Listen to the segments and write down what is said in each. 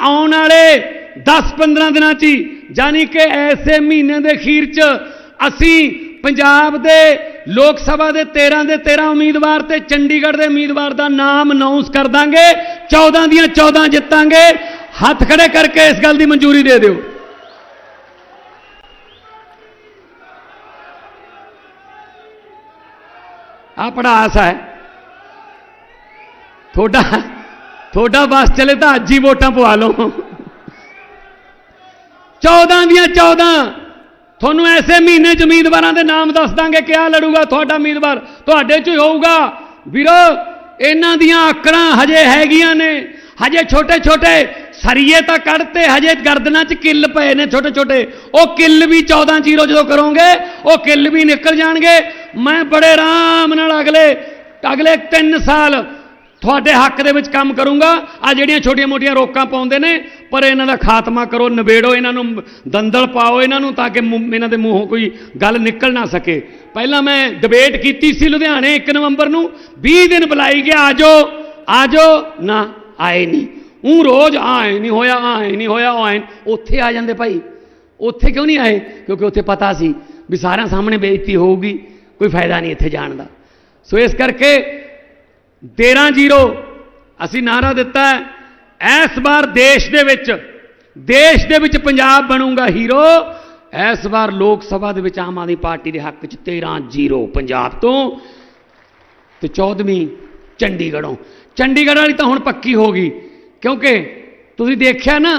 ਆਉਣ ਵਾਲੇ 10-15 ਦਿਨਾਂ 'ਚ ਹੀ ਯਾਨੀ ਕਿ ਐਸੇ ਮਹੀਨੇ ਦੇ ਅਖੀਰ 'ਚ ਅਸੀਂ ਪੰਜਾਬ ਦੇ ਲੋਕ ਸਭਾ ਦੇ 13 ਦੇ 13 ਉਮੀਦਵਾਰ ਤੇ ਚੰਡੀਗੜ੍ਹ ਦੇ ਉਮੀਦਵਾਰ ਦਾ ਨਾਮ ਅਨਾਉਂਸ ਕਰ ਦਾਂਗੇ 14 ਦੀਆਂ 14 ਜਿੱਤਾਂਗੇ। ਹੱਥ ਖੜੇ ਕਰਕੇ ਇਸ ਗੱਲ ਦੀ ਮਨਜ਼ੂਰੀ ਦੇ ਦਿਓ। ਆ ਪੜਾਸ ਹੈ। ਤੁਹਾਡਾ ਤੁਹਾਡਾ ਬਸ ਚਲੇ ਤਾਂ ਅੱਜ ਹੀ ਵੋਟਾਂ ਪਵਾ ਲਓ। 14 ਦੀਆਂ 14 ਤੁਹਾਨੂੰ ਐਸੇ ਮਹੀਨੇ ਚ ਉਮੀਦਵਾਰਾਂ ਦੇ ਨਾਮ ਦੱਸ ਦਾਂਗੇ ਕਿਆ ਲੜੂਗਾ ਤੁਹਾਡਾ ਉਮੀਦਵਾਰ। ਤੁਹਾਡੇ ਚ ਹੀ ਹੋਊਗਾ। ਵੀਰੋ, ਇਹਨਾਂ ਦੀਆਂ ਆਕੜਾਂ ਹਜੇ ਹੈਗੀਆਂ ਨੇ। ਹਜੇ ਛੋਟੇ ਛੋਟੇ ਸਰੀਏ ਤਾਂ ਕੱਢਤੇ, ਹਜੇ ਗਰਦਨਾਂ 'ਚ ਕਿੱਲ ਪਏ ਨੇ ਛੋਟੇ ਛੋਟੇ ਉਹ ਕਿੱਲ ਵੀ 14 ਜ਼ੀਰੋ ਜਦੋਂ ਕਰੋਗੇ, ਉਹ ਕਿੱਲ ਵੀ ਨਿਕਲ ਜਾਣਗੇ। ਮੈਂ ਬੜੇ ਆਰਾਮ ਨਾਲ ਅਗਲੇ ਅਗਲੇ 3 ਸਾਲ ਤੁਹਾਡੇ ਹੱਕ ਦੇ ਵਿੱਚ ਕੰਮ ਕਰੂੰਗਾ। ਆ ਜਿਹੜੀਆਂ ਛੋਟੀਆਂ-ਮੋਟੀਆਂ ਰੋਕਾਂ ਪਾਉਂਦੇ ਨੇ, ਪਰ ਇਹਨਾਂ ਦਾ ਖਾਤਮਾ ਕਰੋ, ਨਿਬੇੜੋ ਇਹਨਾਂ ਨੂੰ, ਦੰਦਲ ਪਾਓ ਇਹਨਾਂ ਨੂੰ ਤਾਂ ਕਿ ਮੂੰਹ- ਇਹਨਾਂ ਦੇ ਮੂੰਹੋਂ ਕੋਈ ਗੱਲ ਨਿਕਲ ਨਾ ਸਕੇ। ਪਹਿਲਾਂ ਮੈਂ ਡਿਬੇਟ ਕੀਤੀ ਸੀ ਲੁਧਿਆਣੇ 1 ਨਵੰਬਰ ਨੂੰ। 20 ਦਿਨ ਬੁਲਾਈ ਗਿਆ ਆਜੋ ਆਜੋ ਨਾ, ਆਏ ਨਹੀਂ। ਉਹ ਰੋਜ਼ ਆਏ ਨਹੀਂ ਹੋਇਆ ਆਏ ਨਹੀਂ ਹੋਇਆ ਆਏ ਉੱਥੇ ਆ ਜਾਂਦੇ ਭਾਈ। ਉੱਥੇ ਕਿਉਂ ਨਹੀਂ ਆਏ? ਕਿਉਂਕਿ ਉੱਥੇ ਪਤਾ ਸੀ ਵੀ ਸਾਰਿਆਂ ਸਾਹਮਣੇ ਬੇਇੱਜ਼ਤੀ ਹੋਊਗੀ, ਕੋਈ ਫਾਇਦਾ ਨਹੀਂ ਇੱਥੇ ਜਾਣ ਦਾ। ਸੋ ਇਸ ਕਰਕੇ 13-0 ਅਸੀਂ ਨਾਰਾ ਦਿੱਤਾ ਹੈ, ਇਸ ਵਾਰ ਦੇਸ਼ ਦੇ ਵਿੱਚ, ਦੇਸ਼ ਦੇ ਵਿੱਚ ਪੰਜਾਬ ਬਣੂਗਾ ਹੀਰੋ। ਇਸ ਵਾਰ ਲੋਕ ਸਭਾ ਦੇ ਵਿੱਚ ਆਮ ਆਦਮੀ ਪਾਰਟੀ ਦੇ ਹੱਕ 'ਚ 13-0 ਪੰਜਾਬ ਤੋਂ। ਤੇ 14ਵੀਂ ਚੰਡੀਗੜ੍ਹੋਂ। ਚੰਡੀਗੜ੍ਹ ਵਾਲੀ ਤਾਂ ਹੁਣ ਪੱਕੀ ਹੋ ਗਈ, ਕਿਉਂਕਿ ਤੁਸੀਂ ਦੇਖਿਆ ਨਾ,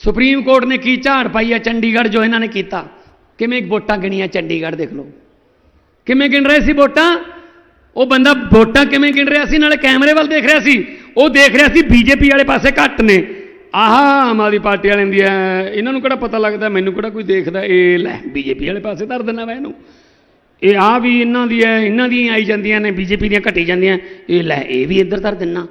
ਸੁਪਰੀਮ ਕੋਰਟ ਨੇ ਕੀ ਝਾੜ ਪਾਈ ਹੈ ਚੰਡੀਗੜ੍ਹ ਜੋ ਇਹਨਾਂ ਨੇ ਕੀਤਾ। ਕਿਵੇਂ ਵੋਟਾਂ ਗਿਣੀਆਂ ਚੰਡੀਗੜ੍ਹ ਦੇਖ ਲਓ। ਕਿਵੇਂ ਗਿਣ ਰਹੇ ਸੀ ਵੋਟਾਂ? ਉਹ ਬੰਦਾ ਵੋਟਾਂ ਕਿਵੇਂ ਗਿਣ ਰਿਹਾ ਸੀ? ਨਾਲੇ ਕੈਮਰੇ ਵੱਲ ਦੇਖ ਰਿਹਾ ਸੀ। ਉਹ ਦੇਖ ਰਿਹਾ ਸੀ ਬੀਜੇਪੀ ਵਾਲੇ ਪਾਸੇ ਘੱਟ ਨੇ। ਆਹ, ਆਮ ਆਦਮੀ ਪਾਰਟੀ ਵਾਲਿਆਂ ਦੀ ਹੈ ਇਹਨਾਂ ਨੂੰ ਕਿਹੜਾ ਪਤਾ ਲੱਗਦਾ? ਮੈਨੂੰ ਕਿਹੜਾ ਕੋਈ ਦੇਖਦਾ? ਇਹ ਲੈ, ਬੀਜੇਪੀ ਵਾਲੇ ਪਾਸੇ ਧਰ ਦਿੰਦਾ ਮੈਂ ਇਹਨੂੰ। ਇਹ ਆ ਵੀ ਇਹਨਾਂ ਦੀ ਹੈ ਇਹਨਾਂ ਦੀਆਂ ਆਈ ਜਾਂਦੀਆਂ ਨੇ, ਬੀਜੇਪੀ ਦੀਆਂ ਘਟੀ ਜਾਂਦੀਆਂ। ਇਹ ਲੈ, ਇਹ ਵੀ ਇੱਧਰ ਧਰ ਦਿੰਨਾ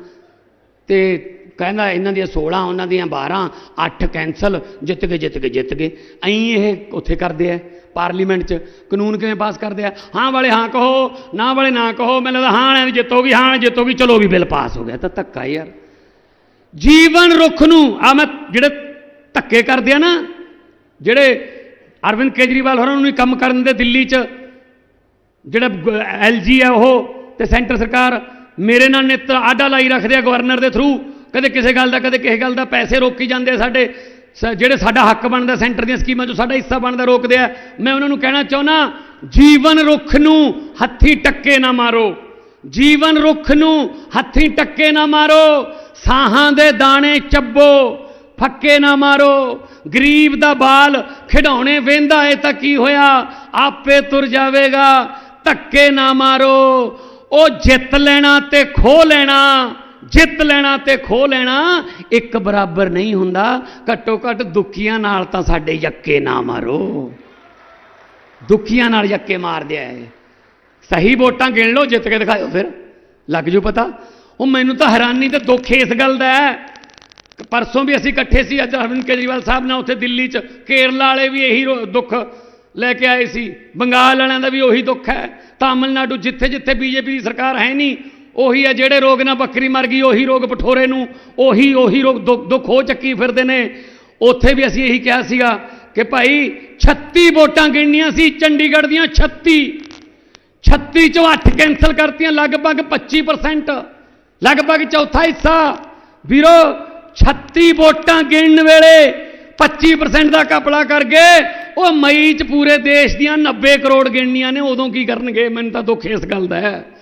ਤੇ ਕਹਿੰਦਾ ਇਹਨਾਂ ਦੀਆਂ 16 ਉਹਨਾਂ ਦੀਆਂ 12 8 ਕੈਂਸਲ ਜਿੱਤ ਗਏ ਜਿੱਤ ਗਏ ਜਿੱਤ ਗਏ। ਐਂ ਇਹ ਉੱਥੇ ਕਰਦੇ ਆ। ਪਾਰਲੀਮੈਂਟ 'ਚ। ਕਾਨੂੰਨ ਕਿਵੇਂ ਪਾਸ ਕਰਦੇ ਆ? ਹਾਂ ਵਾਲੇ ਹਾਂ ਕਹੋ, ਨਾ ਵਾਲੇ ਨਾ ਕਹੋ। ਮੈਨੂੰ ਲੱਗਦਾ ਹਾਂ ਵਾਲਿਆਂ ਦੀ ਜਿੱਤ ਹੋ ਗਈ ਹਾਂ ਜਿੱਤ ਹੋ ਗਈ ਚਲੋ ਵੀ ਬਿੱਲ ਪਾਸ ਹੋ ਗਿਆ। ਤਾਂ ਧੱਕਾ ਯਾਰ। ਜੀਵਨ ਰੁੱਖ ਨੂੰ ਆ ਮੈਂ ਜਿਹੜੇ ਧੱਕੇ ਕਰਦੇ ਆ ਨਾ, ਜਿਹੜੇ ਅਰਵਿੰਦ ਕੇਜਰੀਵਾਲ ਹੋਰਾਂ ਨੂੰ ਨਹੀਂ ਕੰਮ ਕਰਨ ਦੇ ਦਿੱਲੀ 'ਚ, ਜਿਹੜਾ ਐਲਜੀ ਹੈ ਉਹ ਤੇ ਸੈਂਟਰ ਸਰਕਾਰ, ਮੇਰੇ ਨਾਲ ਨਿੱਤ ਆਡਾ ਲਾਈ ਰੱਖਦੇ ਆ ਗਵਰਨਰ ਦੇ ਥਰੂ ਕਦੇ ਕਿਸੇ ਗੱਲ ਦਾ, ਕਦੇ ਕਿਸੇ ਗੱਲ ਦਾ ਪੈਸੇ ਰੋਕੀ ਜਾਂਦੇ ਆ ਸਾਡੇ। ਜਿਹੜੇ ਸਾਡਾ ਹੱਕ ਬਣਦਾ, ਸੈਂਟਰ ਦੀਆਂ ਸਕੀਮਾਂ 'ਚੋਂ ਸਾਡਾ ਹਿੱਸਾ ਬਣਦਾ, ਰੋਕਦੇ ਆ। ਮੈਂ ਉਹਨਾਂ ਨੂੰ ਕਹਿਣਾ ਚਾਹੁੰਦਾ, ਜੀਵਨ ਰੁੱਖ ਨੂੰ ਹੱਥੀ ਟੱਕੇ ਨਾ ਮਾਰੋ। ਜੀਵਨ ਰੁੱਖ ਨੂੰ ਹੱਥੀ ਟੱਕੇ ਨਾ ਮਾਰੋ। ਸਾਹਾਂ ਦੇ ਦਾਣੇ ਚੱਬੋ, ਫੱਕੇ ਨਾ ਮਾਰੋ। ਗਰੀਬ ਦਾ ਬਾਲ ਖਿਡੌਣੇ ਵੇਂਦਾ ਏ ਤਾਂ ਕੀ ਹੋਇਆ? ਆਪੇ ਤੁਰ ਜਾਵੇਗਾ, ਧੱਕੇ ਨਾ ਮਾਰੋ। ਉਹ ਜਿੱਤ ਲੈਣਾ ਤੇ ਖੋ ਲੈਣਾ। ਜਿੱਤ ਲੈਣਾ ਤੇ ਖੋ ਲੈਣਾ, ਇੱਕ ਬਰਾਬਰ ਨਹੀਂ ਹੁੰਦਾ। ਘੱਟੋ ਘੱਟ ਦੁਖੀਆਂ ਨਾਲ ਤਾਂ ਸਾਡੇ ਯੱਕੇ ਨਾ ਮਾਰੋ। ਦੁਖੀਆਂ ਨਾਲ ਯੱਕੇ ਮਾਰਦੇ ਆ ਸਹੀ ਵੋਟਾਂ ਗਿਣ ਲਓ, ਜਿੱਤ ਕੇ ਦਿਖਾਓ ਫਿਰ। ਲੱਗ ਜੂ ਪਤਾ। ਉਹ ਮੈਨੂੰ ਤਾਂ ਹੈਰਾਨੀ ਤੇ ਦੁੱਖ ਇਸ ਗੱਲ ਦਾ ਹੈ। ਪਰਸੋਂ ਵੀ ਅਸੀਂ ਇਕੱਠੇ ਸੀ, ਅੱਜ ਅਰਵਿੰਦ ਕੇਜਰੀਵਾਲ ਸਾਹਿਬ ਨਾਲ ਉੱਥੇ ਦਿੱਲੀ 'ਚ। ਕੇਰਲਾ ਵਾਲੇ ਵੀ ਇਹੀ ਦੁੱਖ ਲੈ ਕੇ ਆਏ ਸੀ। ਬੰਗਾਲ ਵਾਲਿਆਂ ਦਾ ਵੀ ਉਹੀ ਦੁੱਖ ਹੈ। ਤਾਮਿਲਨਾਡੂ ਜਿੱਥੇ ਜਿੱਥੇ ਬੀਜੇਪੀ ਦੀ ਸਰਕਾਰ ਹੈ ਨਹੀਂ ਉਹੀ ਹੈ ਜਿਹੜੇ ਰੋਗ ਨਾਲ ਬੱਕਰੀ ਮਰ ਗਈ, ਉਹੀ ਰੋਗ ਪਠੋਰੇ ਨੂੰ, ਉਹੀ ਉਹੀ ਰੋਗ ਦੁੱਖ ਦੁੱਖ ਹੋ ਚੱਕੀ ਫਿਰਦੇ ਨੇ। ਉੱਥੇ ਵੀ ਅਸੀਂ ਇਹੀ ਕਿਹਾ ਸੀਗਾ ਕਿ ਭਾਈ 36 ਵੋਟਾਂ ਗਿਣਨੀਆਂ ਸੀ, ਚੰਡੀਗੜ੍ਹ ਦੀਆਂ 36 36 ਚੋਂ 8 ਕੈਂਸਲ ਕਰਤੀਆਂ, ਲਗਭਗ 25% ਲਗਭਗ ਚੌਥਾ ਹਿੱਸਾ। ਵੀਰੋ 36 ਵੋਟਾਂ ਗਿਣਨ ਵੇਲੇ 25% ਦਾ ਕਪੜਾ ਕਰ ਗਏ। ਉਹ ਮਈ ਚ ਪੂਰੇ ਦੇਸ਼ ਦੀਆਂ 90 ਕਰੋੜ ਗਿਣਨੀਆਂ ਨੇ, ਉਦੋਂ ਕੀ ਕਰਨਗੇ? ਮੈਨੂੰ ਤਾਂ ਦੁੱਖ ਇਸ ਗੱਲ ਦਾ ਹੈ।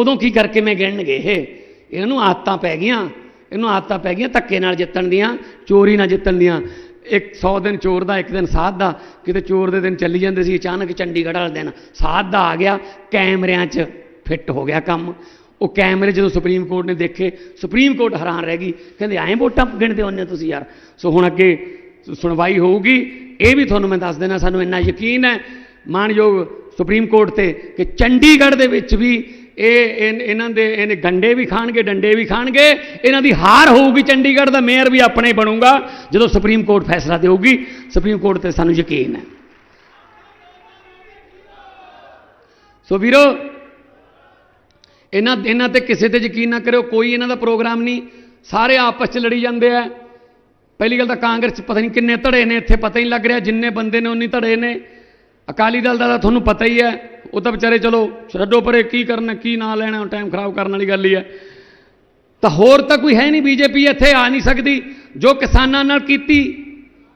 ਉਦੋਂ ਕੀ ਕਰਕੇ ਮੈਂ ਗਿਣਨਗੇ? ਇਹ ਇਹਨਾਂ ਨੂੰ ਆਦਤਾਂ ਪੈ ਗਈਆਂ। ਇਹਨੂੰ ਆਦਤਾਂ ਪੈ ਗਈਆਂ ਧੱਕੇ ਨਾਲ ਜਿੱਤਣ ਦੀਆਂ, ਚੋਰੀ ਨਾਲ ਜਿੱਤਣ ਦੀਆਂ। ਇੱਕ 100 ਦਿਨ ਚੋਰ ਦਾ, ਇੱਕ ਦਿਨ ਸਾਧ ਦਾ। ਕਿਤੇ ਚੋਰ ਦੇ ਦਿਨ ਚੱਲੀ ਜਾਂਦੇ ਸੀ, ਅਚਾਨਕ ਚੰਡੀਗੜ੍ਹ ਵਾਲੇ ਦਿਨ ਸਾਧ ਦਾ ਆ ਗਿਆ, ਕੈਮਰਿਆਂ 'ਚ ਫਿੱਟ ਹੋ ਗਿਆ ਕੰਮ। ਉਹ ਕੈਮਰੇ ਜਦੋਂ ਸੁਪਰੀਮ ਕੋਰਟ ਨੇ ਦੇਖੇ, ਸੁਪਰੀਮ ਕੋਰਟ ਹੈਰਾਨ ਰਹਿ ਗਈ। ਕਹਿੰਦੇ, ਐਂ ਵੋਟਾਂ ਗਿਣਦੇ ਹੁੰਦੇ ਤੁਸੀਂ ਯਾਰ? ਸੋ ਹੁਣ ਅੱਗੇ ਸੁਣਵਾਈ ਹੋਊਗੀ। ਇਹ ਵੀ ਤੁਹਾਨੂੰ ਮੈਂ ਦੱਸ ਦੇਣਾ ਸਾਨੂੰ ਇੰਨਾ ਯਕੀਨ ਹੈ। ਮਾਨਯੋਗ ਸੁਪਰੀਮ ਕੋਰਟ ਤੇ ਕਿ ਚੰਡੀਗੜ੍ਹ ਦੇ ਵਿੱਚ ਵੀ ਇਹ ਇਨ- ਇਹਨਾਂ ਦੇ ਇਹਨੇ ਗੰਡੇ ਵੀ ਖਾਣਗੇ, ਡੰਡੇ ਵੀ ਖਾਣਗੇ। ਇਹਨਾਂ ਦੀ ਹਾਰ ਹੋਊਗੀ ਚੰਡੀਗੜ੍ਹ ਦਾ, ਮੇਅਰ ਵੀ ਆਪਣੇ ਹੀ ਬਣੂਗਾ। ਜਦੋਂ ਸੁਪਰੀਮ ਕੋਰਟ ਫੈਸਲਾ ਦੇਊਗੀ ਸੁਪਰੀਮ ਕੋਰਟ ਤੇ ਸਾਨੂੰ ਯਕੀਨ ਹੈ। ਸੋ ਵੀਰੋ, ਇਹਨਾਂ ਇਹਨਾਂ ਤੇ ਕਿਸੇ ਤੇ ਯਕੀਨ ਨਾ ਕਰਿਓ, ਕੋਈ ਇਹਨਾਂ ਦਾ ਪ੍ਰੋਗਰਾਮ ਨਹੀਂ। ਸਾਰੇ ਆਪਸ ਚ ਲੜੀ ਜਾਂਦੇ ਆ। ਪਹਿਲੀ ਗੱਲ ਤਾਂ ਕਾਂਗਰਸ 'ਚ ਪਤਾ ਨਹੀਂ ਕਿੰਨੇ ਧੜੇ ਨੇ, ਇੱਥੇ ਪਤਾ ਹੀ ਨਹੀਂ ਲੱਗ ਰਿਹਾ, ਜਿੰਨੇ ਬੰਦੇ ਨੇ ਉਨੀ ਧੜੇ ਨੇ। ਅਕਾਲੀ ਦਲ ਦਾ ਤਾਂ ਤੁਹਾਨੂੰ ਪਤਾ ਹੀ ਹੈ। ਉਹ ਤਾਂ ਵਿਚਾਰੇ ਚਲੋ ਛੱਡੋ ਪਰੇ ਕੀ ਕਰਨਾ, ਕੀ ਨਾ ਲੈਣਾ ਟਾਈਮ ਖਰਾਬ ਕਰਨ ਵਾਲੀ ਗੱਲ ਹੀ ਹੈ। ਤਾਂ ਹੋਰ ਤਾਂ ਕੋਈ ਹੈ ਨਹੀਂ ਬੀਜੇਪੀ ਇੱਥੇ, ਆ ਨਹੀਂ ਸਕਦੀ। ਜੋ ਕਿਸਾਨਾਂ ਨਾਲ ਕੀਤੀ,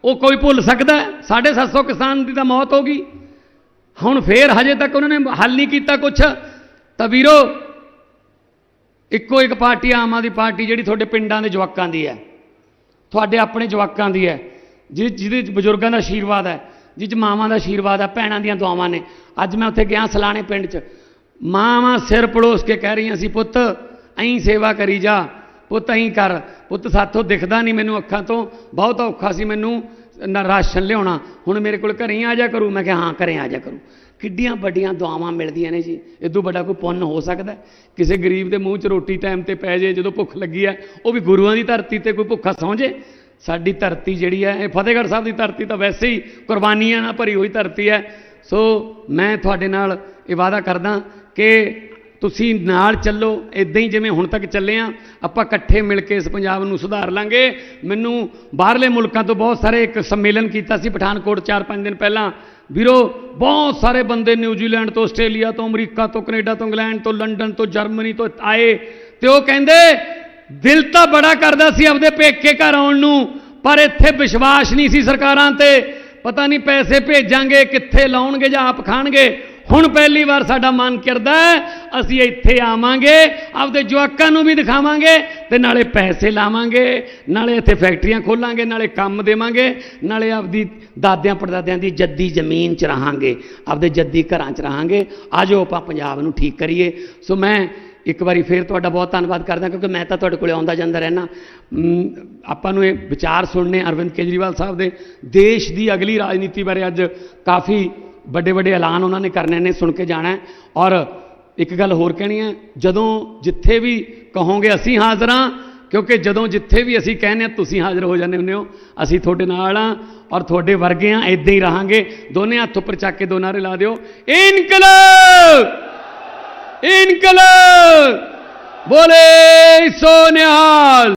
ਉਹ ਕੋਈ ਭੁੱਲ ਸਕਦਾ ਹੈ? ਸਾਢੇ 750 ਕਿਸਾਨ ਦੀ ਤਾਂ ਮੌਤ ਹੋ ਗਈ। ਹੁਣ ਫੇਰ ਹਜੇ ਤੱਕ ਉਹਨਾਂ ਨੇ ਹੱਲ ਨਹੀਂ ਕੀਤਾ ਕੁਛ। ਤਾਂ ਵੀਰੋ, ਇੱਕੋ ਇੱਕ ਪਾਰਟੀ ਆਮ ਆਦਮੀ ਪਾਰਟੀ ਜਿਹੜੀ ਤੁਹਾਡੇ ਪਿੰਡਾਂ ਦੇ ਜਵਾਕਾਂ ਦੀ ਹੈ। ਤੁਹਾਡੇ ਆਪਣੇ ਜਵਾਕਾਂ ਦੀ ਹੈ। ਜਿਹ ਜਿਹਦੇ 'ਚ ਬਜ਼ੁਰਗਾਂ ਦਾ ਆਸ਼ੀਰਵਾਦ ਹੈ ਜਿਹ 'ਚ ਮਾਵਾਂ ਦਾ ਆਸ਼ੀਰਵਾਦ ਹੈ, ਭੈਣਾਂ ਦੀਆਂ ਦੁਆਵਾਂ ਨੇ। ਅੱਜ ਮੈਂ ਉੱਥੇ ਗਿਆ ਸਲਾਣੇ ਪਿੰਡ 'ਚ। ਮਾਵਾਂ ਸਿਰ ਪੜੋਸ ਕੇ ਕਹਿ ਰਹੀਆਂ ਸੀ, ਪੁੱਤ ਐਂ ਸੇਵਾ ਕਰੀ ਜਾ। ਪੁੱਤ ਐਂ ਕਰ। ਪੁੱਤ, ਸਾਥੋਂ ਦਿਖਦਾ ਨਹੀਂ ਮੈਨੂੰ ਅੱਖਾਂ ਤੋਂ। ਬਹੁਤ ਔਖਾ ਸੀ ਮੈਨੂੰ ਨਾ, ਰਾਸ਼ਨ ਲਿਆਉਣਾ। ਹੁਣ ਮੇਰੇ ਕੋਲ ਘਰੇ ਹੀ ਆ ਜਾ ਕਰੂ। ਮੈਂ ਕਿਹਾ, ਹਾਂ, ਘਰੇ ਆ ਜਾ ਕਰੂ। ਕਿੱਡੀਆਂ ਵੱਡੀਆਂ ਦੁਆਵਾਂ ਮਿਲਦੀਆਂ ਨੇ ਜੀ। ਇਦੋਂ ਵੱਡਾ ਕੋਈ ਪੁੰਨ ਹੋ ਸਕਦਾ ਕਿਸੇ ਗਰੀਬ ਦੇ ਮੂੰਹ 'ਚ ਰੋਟੀ ਟਾਈਮ ਤੇ ਪੈ ਜੇ, ਜਦੋਂ ਭੁੱਖ ਲੱਗੀ ਹੈ, ਉਹ ਵੀ ਗੁਰੂਆਂ ਦੀ ਧਰਤੀ ਤੇ ਕੋਈ ਭੁੱਖਾ ਸੌਂ ਜੇ? ਸਾਡੀ ਧਰਤੀ ਜਿਹੜੀ ਹੈ, ਇਹ ਫਤਿਹਗੜ੍ਹ ਸਾਹਿਬ ਦੀ ਧਰਤੀ ਤਾਂ ਵੈਸੇ ਹੀ ਕੁਰਬਾਨੀਆਂ ਨਾਲ ਭਰੀ ਹੋਈ ਧਰਤੀ ਹੈ। ਸੋ ਮੈਂ ਤੁਹਾਡੇ ਨਾਲ ਇਹ ਵਾਅਦਾ ਕਰਦਾ ਕਿ ਤੁਸੀਂ ਨਾਲ ਚੱਲੋ ਇਦਾਂ ਹੀ ਜਿਵੇਂ ਹੁਣ ਤੱਕ ਚੱਲੇ ਆ, ਆਪਾਂ ਇਕੱਠੇ ਮਿਲ ਕੇ ਇਸ ਪੰਜਾਬ ਨੂੰ ਸੁਧਾਰ ਲਾਂਗੇ। ਮੈਨੂੰ ਬਾਹਰਲੇ ਮੁਲਕਾਂ ਤੋਂ ਬਹੁਤ ਸਾਰੇ ਇੱਕ ਸੰਮੇਲਨ ਕੀਤਾ ਸੀ ਪਠਾਨਕੋਟ 4-5 ਦਿਨ ਪਹਿਲਾਂ। ਵੀਰੋ, ਬਹੁਤ ਸਾਰੇ ਬੰਦੇ ਨਿਊਜ਼ੀਲੈਂਡ ਤੋਂ, ਆਸਟ੍ਰੇਲੀਆ ਤੋਂ, ਅਮਰੀਕਾ ਤੋਂ, ਕੈਨੇਡਾ ਤੋਂ, ਇੰਗਲੈਂਡ ਤੋਂ, ਲੰਡਨ ਤੋਂ, ਜਰਮਨੀ ਤੋਂ ਆਏ ਤੇ ਉਹ ਕਹਿੰਦੇ, ਦਿਲ ਤਾਂ ਬੜਾ ਕਰਦਾ ਸੀ ਆਪਦੇ ਪੇਕੇ ਘਰ ਆਉਣ ਨੂੰ, ਪਰ ਇੱਥੇ ਵਿਸ਼ਵਾਸ ਨਹੀਂ ਸੀ ਸਰਕਾਰਾਂ ਤੇ। ਪਤਾ ਨਹੀਂ ਪੈਸੇ ਭੇਜਾਂਗੇ, ਕਿੱਥੇ ਲਾਉਣਗੇ ਜਾਂ ਆਪ ਖਾਣਗੇ। ਹੁਣ ਪਹਿਲੀ ਵਾਰ ਸਾਡਾ ਮਨ ਕਰਦਾ ਅਸੀਂ ਇੱਥੇ ਆਵਾਂਗੇ, ਆਪਦੇ ਜਵਾਕਾਂ ਨੂੰ ਵੀ ਦਿਖਾਵਾਂਗੇ ਤੇ ਨਾਲੇ ਪੈਸੇ ਲਾਵਾਂਗੇ, ਨਾਲੇ ਇੱਥੇ ਫੈਕਟਰੀਆਂ ਖੋਲਾਂਗੇ, ਨਾਲੇ ਕੰਮ ਦੇਵਾਂਗੇ, ਨਾਲੇ ਆਪਦੀ ਦਾਦਿਆਂ ਪੜਦਾਦਿਆਂ ਦੀ ਜੱਦੀ ਜ਼ਮੀਨ 'ਚ ਰਹਾਂਗੇ, ਆਪਦੇ ਜੱਦੀ ਘਰਾਂ 'ਚ ਰਹਾਂਗੇ। ਆਜੋ ਆਪਾਂ ਪੰਜਾਬ ਨੂੰ ਠੀਕ ਕਰੀਏ। ਸੋ ਮੈਂ ਇੱਕ ਵਾਰੀ ਫੇਰ ਤੁਹਾਡਾ ਬਹੁਤ ਧੰਨਵਾਦ ਕਰਦਾ, ਕਿਉਂਕਿ ਮੈਂ ਤਾਂ ਤੁਹਾਡੇ ਕੋਲੇ ਆਉਂਦਾ ਜਾਂਦਾ ਰਹਿਣਾ ਆਪਾਂ ਨੂੰ ਇਹ ਵਿਚਾਰ ਸੁਣਨੇ ਅਰਵਿੰਦ ਕੇਜਰੀਵਾਲ ਸਾਹਿਬ ਦੇ ਦੇਸ਼ ਦੀ ਅਗਲੀ ਰਾਜਨੀਤੀ ਬਾਰੇ ਅੱਜ ਕਾਫੀ ਵੱਡੇ ਵੱਡੇ ਐਲਾਨ ਉਹਨਾਂ ਨੇ ਕਰਨੇ ਨੇ, ਸੁਣ ਕੇ ਜਾਣਾ ਔਰ ਇੱਕ ਗੱਲ ਹੋਰ ਕਹਿਣੀ ਹੈ, ਜਦੋਂ ਜਿੱਥੇ ਵੀ ਕਹੋਗੇ ਅਸੀਂ ਹਾਜ਼ਰ ਹਾਂ, ਕਿਉਂਕਿ ਜਦੋਂ ਜਿੱਥੇ ਵੀ ਅਸੀਂ ਕਹਿੰਦੇ ਹਾਂ, ਤੁਸੀਂ ਹਾਜ਼ਰ ਹੋ ਜਾਂਦੇ ਹੁੰਦੇ ਹੋ, ਅਸੀਂ ਤੁਹਾਡੇ ਨਾਲ ਹਾਂ ਔਰ ਤੁਹਾਡੇ ਵਰਗੇ ਹਾਂ ਇਦਾਂ ਹੀ ਰਹਾਂਗੇ। ਦੋਨੇ ਹੱਥ ਉੱਪਰ ਚੱਕ ਕੇ ਦੋ ਨਾਰੇ ਲਾ ਦਿਓ। ਇਨਕਲਾਬ! ਇਨਕਲਾਬ ਬੋਲੇ ਸੋ ਨਿਹਾਲ